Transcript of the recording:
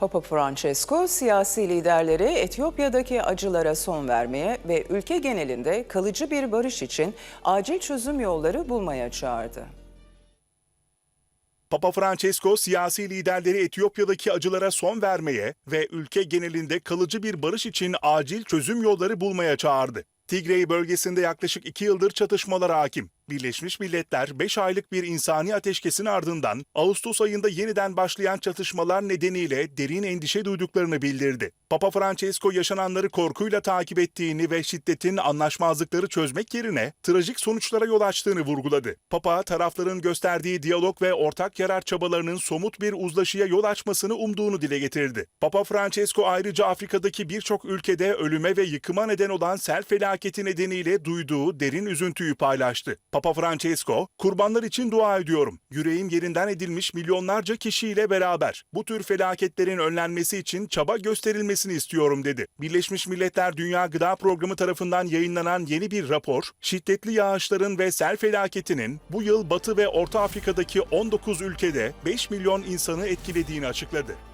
Papa Francesco siyasi liderleri Etiyopya'daki acılara son vermeye ve ülke genelinde kalıcı bir barış için acil çözüm yolları bulmaya çağırdı. Papa Francesco siyasi liderleri Etiyopya'daki acılara son vermeye ve ülke genelinde kalıcı bir barış için acil çözüm yolları bulmaya çağırdı. Tigray bölgesinde yaklaşık iki yıldır çatışmalar hakim. Birleşmiş Milletler 5 aylık bir insani ateşkesin ardından Ağustos ayında yeniden başlayan çatışmalar nedeniyle derin endişe duyduklarını bildirdi. Papa Francesco yaşananları korkuyla takip ettiğini ve şiddetin anlaşmazlıkları çözmek yerine trajik sonuçlara yol açtığını vurguladı. Papa tarafların gösterdiği diyalog ve ortak yarar çabalarının somut bir uzlaşıya yol açmasını umduğunu dile getirdi. Papa Francesco ayrıca Afrika'daki birçok ülkede ölüme ve yıkıma neden olan sel felaketi nedeniyle duyduğu derin üzüntüyü paylaştı. Papa Francesco, kurbanlar için dua ediyorum. Yüreğim yerinden edilmiş milyonlarca kişiyle beraber bu tür felaketlerin önlenmesi için çaba gösterilmesini istiyorum dedi. Birleşmiş Milletler Dünya Gıda Programı tarafından yayınlanan yeni bir rapor, şiddetli yağışların ve sel felaketinin bu yıl Batı ve Orta Afrika'daki 19 ülkede 5 milyon insanı etkilediğini açıkladı.